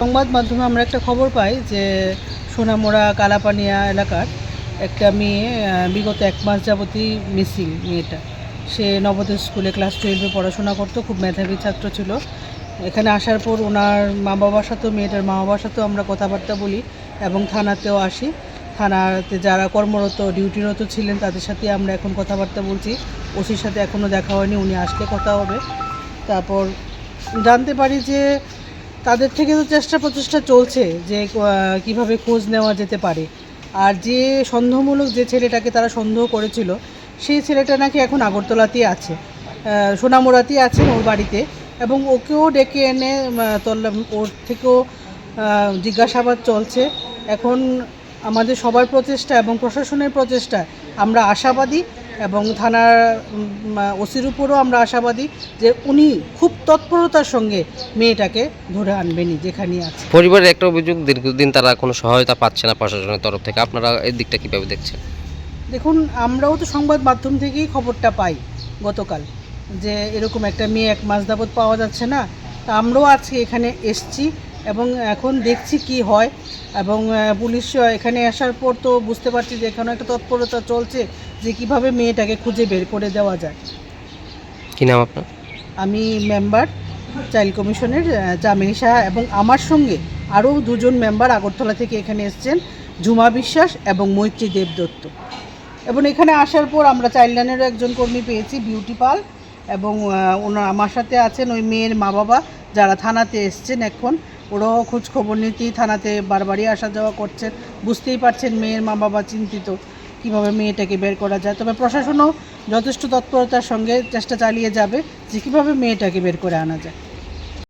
সংবাদ মাধ্যমে আমরা একটা খবর পাই যে সোনামোড়া, কালাপানিয়া এলাকার একটা মেয়ে বিগত এক মাস যাবতই মিসিং মেয়েটা। সে নবোদয় স্কুলে ক্লাস টুয়েলভে পড়াশোনা করতো, খুব মেধাবী ছাত্র ছিল। এখানে আসার পর ওনার মা বাবার সাথেও, মেয়েটার মা বাবার সাথেও আমরা কথাবার্তা বলি এবং থানাতেও আসি। থানাতে যারা কর্মরত, ডিউটিরত ছিলেন, তাদের সাথে আমরা এখন কথাবার্তা বলছি। ওসির সাথে এখনও দেখা হয়নি, উনি আসলে কথা হবে। তারপর জানতে পারি যে তাদের থেকে তো চেষ্টা প্রচেষ্টা চলছে যে কীভাবে খোঁজ নেওয়া যেতে পারে। আর যে সন্দেহমূলক যে ছেলেটাকে তারা সন্দেহ করেছিল, সেই ছেলেটা নাকি এখন আগরতলাতেই আছে। সোনামুড়াতেই আছেন ওর বাড়িতে এবং ওকেও ডেকে এনে তল্লা ওর থেকেও জিজ্ঞাসাবাদ চলছে। এখন আমাদের সবার প্রচেষ্টা এবং প্রশাসনের প্রচেষ্টা আমরা আশাবাদী এবং থানার ওসির উপরও আমরা আশাবাদী যে উনি খুব তৎপরতার সঙ্গে মেয়েটাকে ধরে আনবেনই যেখানেই আছে। পরিবারের একটা অভিযোগ দীর্ঘদিন তারা কোনো সহায়তা পাচ্ছে না প্রশাসনের তরফ থেকে। আপনারা এই দিকটা কীভাবে দেখছেন? দেখুন আমরাও তো সংবাদ মাধ্যম থেকেই খবরটা পাই গতকাল যে এরকম একটা মেয়ে এক মাস যাবৎ পাওয়া যাচ্ছে না। তা আমরাও আজকে এখানে এসছি। এবং এখন দেখছি কি হয়। এবং পুলিশ এখানে আসার পর তো বুঝতে পারছি যে এখানে একটা তৎপরতা চলছে যে কীভাবে মেয়েটাকে খুঁজে বের করে দেওয়া যায়। কি নাম আপনার? আমি মেম্বার চাইল্ড কমিশনের চামেলি সাহা এবং আমার সঙ্গে আরও দুজন মেম্বার আগরতলা থেকে এখানে এসেছেন ঝুমা বিশ্বাস এবং মৈত্রী দেবদত্ত। এবং এখানে আসার পর আমরা চাইল্ড লাইনেরও একজন কর্মী পেয়েছি বিউটি পাল। এবং ওনার আমার সাথে আছেন ওই মেয়ের মা বাবা যারা থানাতে এসছেন এখন। ওরাও খোঁজ খবর নিতেই থানাতে বারবারই আসা যাওয়া করছেন বুঝতেই পারছেন মেয়ের মা বাবা চিন্তিত। কীভাবে মেয়েটাকে বের করা যায়? তবে প্রশাসনও যথেষ্ট তৎপরতার সঙ্গে চেষ্টা চালিয়ে যাবে যে কীভাবে মেয়েটাকে বের করে আনা যায়।